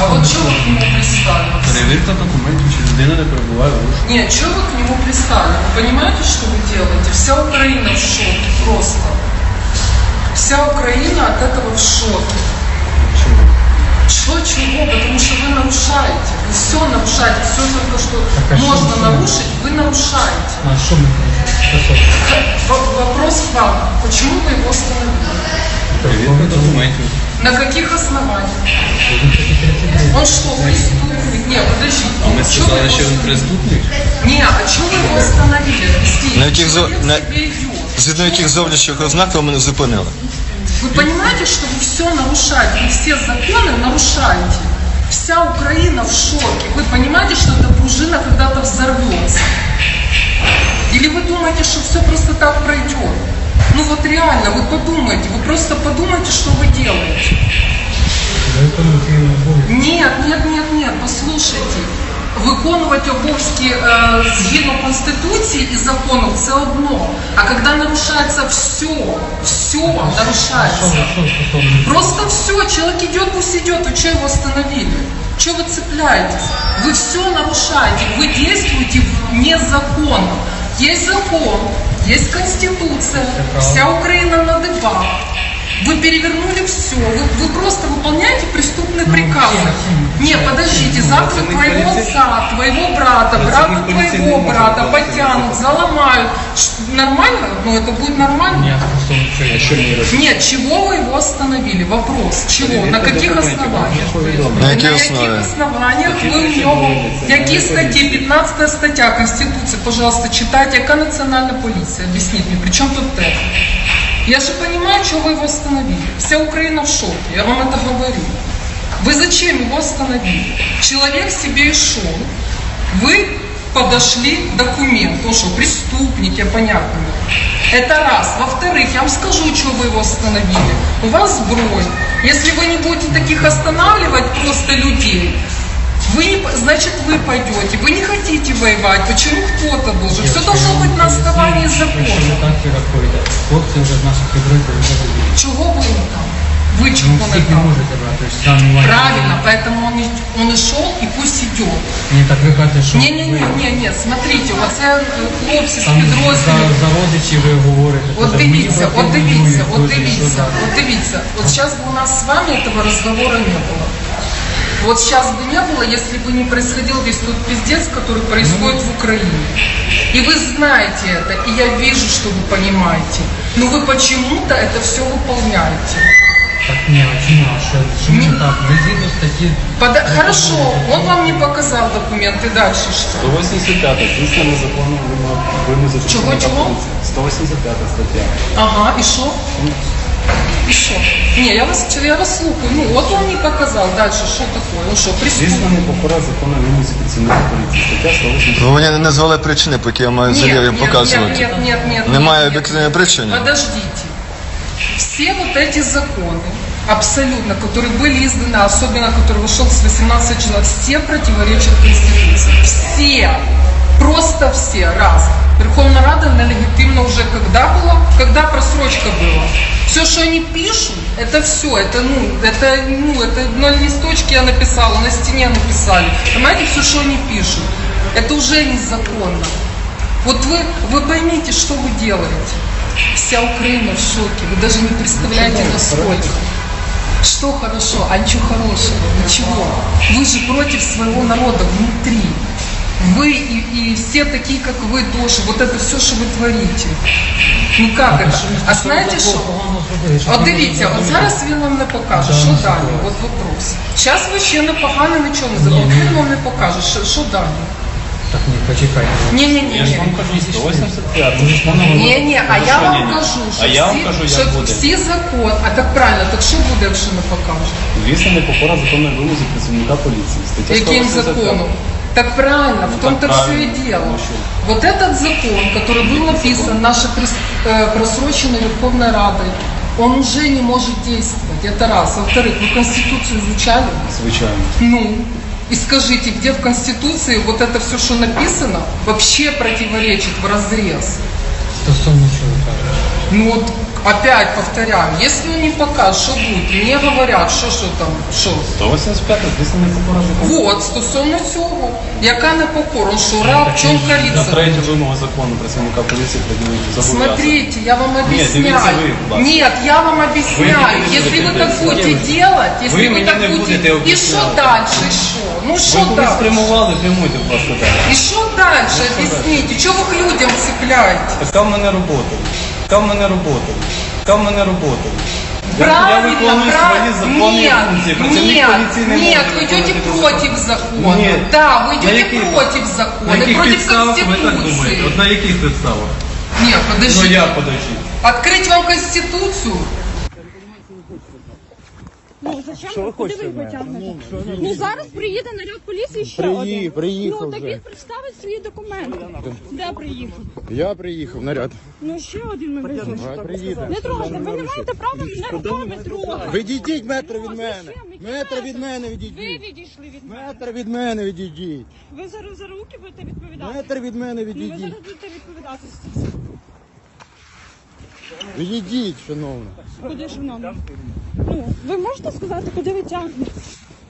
А вот что вы к нему пристали? Перевірка документів, чи людина не перебуває в розшуку. Нет, что вы к нему пристали? Вы понимаете, что вы делаете? Вся Украина в шоке просто. Вся Украина от этого в шоке. Чому? Что, чего? Потому что вы нарушаете. Вы все нарушаете. Все только, что Так, а что можно вы нарушить, вы нарушаете. А що ми стосовно? В- Вопрос к вам. Почему вы его остановили? Перевірка документів. На каких основаниях? Он что, преступник? Нет, подождите. А ми Чё вы сказали, его що він остановили? преступник. Не, а чего вы его остановили? Объясните. На яких зо- Человек на- себя идет. Згідно яких зовнішніх ознак ви мене зупинили? Вы понимаете, что вы все нарушаете, вы все законы нарушаете. Вся Украина в шоке. Вы понимаете, что эта пружина когда-то взорвется? Или вы думаете, что все просто так пройдет? Ну вот реально, вы подумайте, вы просто подумайте, что вы делаете. Виконувати обов'язки. Нет, нет, нет, нет, послухайте. Виконувати обов'язки е, згідно Конституції і закону це одно. А коли нарушається все, все Що нарушається. ви що стосовно? Просто все, человек идет, пусть идет, вы что его остановили? Что вы цепляетесь? Вы все нарушаете, вы действуете незаконно. Есть закон, есть конституция, вся Украина на дыбах. Вы перевернули все, вы, вы просто выполняете преступные приказы. всем, Не, подождите, завтра это не твоего полицейский. отца, твоего брата, брата Працівник поліції не твоего може брата бути потянут, заломают. Ш- Нормально? Ну это будет нормально? Ні, стосовно що я. Що мені робити? Нет, чего вы его остановили? Вопрос. Чего? Перевірка На каких документів. основаниях? На які На основі? каких основаниях вы в нього? Які статті? 15 стаття Конституції, пожалуйста, читайте. Яка національна поліція? Объясните мне, при чем тут это? Я же понимаю, что вы его остановили. Вся Украина в шоке, я вам это говорю. Вы зачем его остановили? Человек себе шел. Вы подошли документ, то что преступник, я понятно. Это раз. Во-вторых, я вам скажу, что вы его остановили. У вас сброй. Если вы не будете таких останавливать просто людей, вы не, по- значит, вы пойдете. Вы не хотите воевать. Почему кто-то должен? Все должно быть на основании Якщо ви закона. так і рахуєте. Хлопці вже з наших підрозділів вже забили. Чего вы не там? Вы Ну, чего не всіх не там? можете брати. Тобто сам Іван. Правильно, поэтому он, и- он и шел, и пусть идет. Ні, так ви кажете, що Не-не-не, ви не, не, смотрите, оце е, хлопці з там за, підрозділів. за родичів ви говорите. От що дивіться, мені от дивіться, пропонують, от дуже, дивіться, що так. от дивіться. Вот сейчас бы у нас с вами этого разговора не было. Вот сейчас бы не было, если бы не происходил весь тот пиздец, который происходит в Украине. И вы знаете это, и я вижу, что вы понимаете. Но вы почему-то это все выполняете. Не, неочинно, что почему не так? Вы згідно статті... Под... Хорошо, он вам не показал документы дальше що? 185 дійсно незаконно вимог Чего чего? 185 статья. Ага, и що? І що? Ні, я вас, я вас слухаю. Ну, вот вам не показал. Дальше, что такое? Ну що, Звісно, не покора закону вимозі працівника поліції. Стаття 185. Ви мені не назвали причини, поки я маю заяву показувати. Ні, ні, ні, ні, ні. Немає об'єктивної причини? Подождіть. Все вот эти законы, абсолютно, которые были изданы, особенно который вышел с 18 человек, все противоречат Конституции. Все. Просто все. Раз. Верховная Рада нелегитимна уже когда была? Когда просрочка была. Все, что они пишут, это все. Это, ну, это, ну, это на листочке я написала, на стене написали. Понимаете, все, что они пишут, это уже незаконно. Вот вы, вы поймите, что вы делаете. Вся Украина в шоке. Вы даже не представляете, насколько. Что хорошо, а ничего хорошего, ничего. Вы же против своего народа внутри. Вы и, и все такие, как вы тоже. Вот это все, что вы творите. Ну как это? А знаєте що? От дивіться, от зараз він вам не покаже, що далі? От вопрос. Зараз ви ще непогано нічого не зробили. Він вам не покаже, що, що далі. Так, ні, почекайте. Ні, ні, ні, Я ж ні. вам кажу, 185. Ви ж поновили. Ні, ні, а я що вам ні, ні? кажу, що А я вам всі, кажу, як що буде. всі закон, а так правильно, так що буде, якщо не покаже? Звісно, не покора законної вимозі працівника поліції. Стаття Яким 185. законом? Так правильно, в Ну, том-то так все и правильно. дело. Ну, что? Вот этот закон, который был написан нашей прос- э, просроченной Верховной Радой, он уже не может действовать. Это раз. Во-вторых, вы Конституцию изучали? Звичайно. Ну, и скажите, где в Конституции вот это все, что написано, вообще противоречит в разрез? Стосовно чого ви кажете? Ну вот Опять повторяю, если он не покажет, что будет, мне говорят, що що там, що. 185 дійсно не покора закону. Вот, стосовно цього. Яка непокора? Он що, раб, в чому На кориться? третю вимогу закону працівника поліції приділити зобов'язання. Смотрите, я вам объясняю. дивіться ви, будь ласка. Нет, я вам объясняю. мені не Если вы будете так будете об'ясняти. делать, если Ви вы, мені так не будете... будете И что об'ясняти. дальше, и что? Ну Ви что коли дальше? спрямували, прямуйте, будь ласка, далі. И что дальше? Объясните. Чего вы к людям цепляете? Така в мене робота. Така в мене робота. Така в мене робота. Я- Я Правильно, виконую свої правильно. законні Нет, функції. Працівник нет, поліції не нет, може вы идете виконувати против закона. Нет. Да, вы На идете яких- против На закона, яких против підставах ви так думаєте? Конституции. От на яких підставах? Нет, Ну подождите. я подожди. Открыть вам Конституцию? Ну зачем ви куди ви його тягнете? Ну зараз приїде наряд поліції ще один. приїхав Ну так вже. він представить свої документи. Де приїхав? Я приїхав наряд. Ну ще один ми веземо. А приїде. Не трогайте, ви не маєте права мене руками трогати. Відійдіть метр від Ну, мене. Метр від мене Ви відійдіть. відійшли від мене. Метр від мене відійдіть. Ви зараз за руки будете відповідати. Метр від мене Ну ви відійдіть. зараз будете відповідати. Відійдіть, шановна. Куди шановні? Ну, ви можете сказати, куди ви тягнете?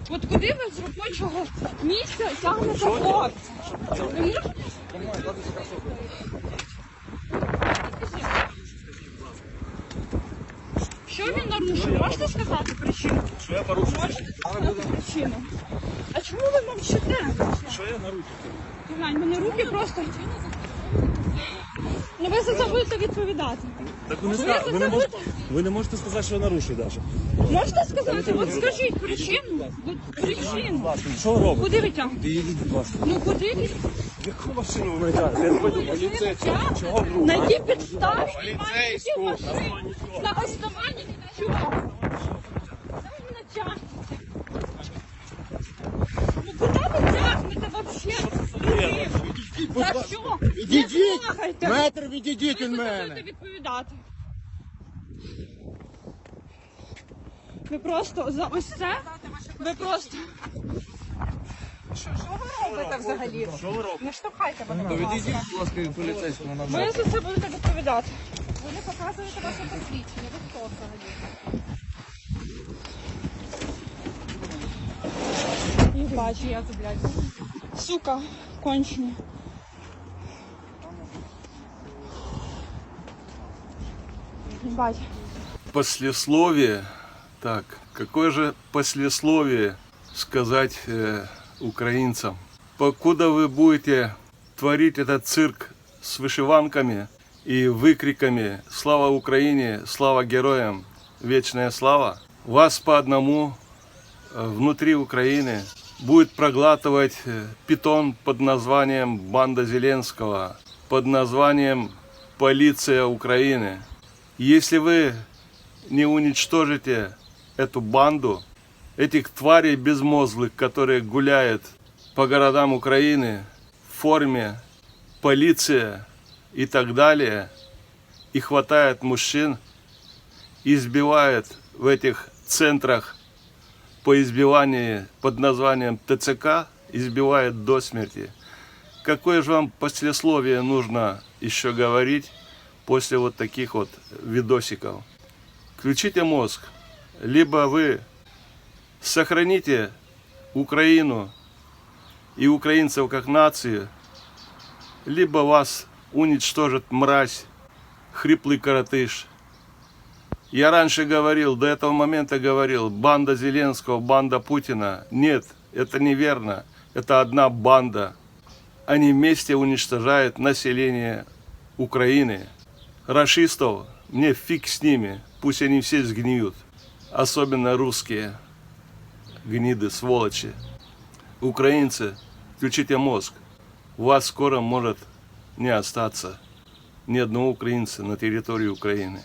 От куди ви з робочого місця тягнете хлопця? Ви можете? Що він нарушив? Можете сказати причину? Що я порушив? Можете сказати причину? А чому ви мовчите? Що я нарушив? Глянь, мене руки просто. Ну ви за це будете відповідати. Так ви не, ска... ви, не мож... ви не можете сказати, що я нарушую навіть. Можете сказати? От скажіть причину. От причину. Що ви робите? Куди ви тягнете? Їдіть, будь ласка. Ну куди ви? Яку машину ви тягнете? Я не пойду. тягнете? На якій підставі? Поліцейську! На основанні чого? Ну куди ви тягнете вообще? За що? Відійдіть! Слухайте. Метр відійдіть Ви від мене! будете відповідати. Ви просто за ось це. Ви просто. Що ви робите взагалі? Що ви робите? Не штовхайте мене. Ну, будь ласка. Відійдіть, будь ласка, від поліцейського на Ви за це будете відповідати. Ви не показуєте ваше посвідчення. Ви хто взагалі? І бачу, я це, блядь. Сука, кончені. Бать. Послесловие. Так, какое же послесловие сказать э, украинцам? Покуда вы будете творить этот цирк с вышиванками и выкриками «Слава Украине! Слава героям! Вечная слава!», вас по одному э, внутри Украины будет проглатывать э, питон под названием «Банда Зеленского», под названием «Полиция Украины». Если вы не уничтожите эту банду, этих тварей безмозглых, которые гуляют по городам Украины в форме полиция и так далее, и хватает мужчин, избивает в этих центрах по избиванию под названием ТЦК, избивает до смерти. Какое же вам послесловие нужно еще говорить после вот таких вот видосиков? Включите мозг, либо вы сохраните Украину и украинцев как нацию, либо вас уничтожит мразь, хриплый коротыш. Я раньше говорил, до этого момента говорил, банда Зеленского, банда Путина. Нет, это неверно. Это одна банда. Они вместе уничтожают население Украины. Рашистов, мне фиг с ними, пусть они все сгниют. Особенно русские гниды, сволочи. Украинцы, включите мозг. У вас скоро может не остаться ни одного украинца на территории Украины.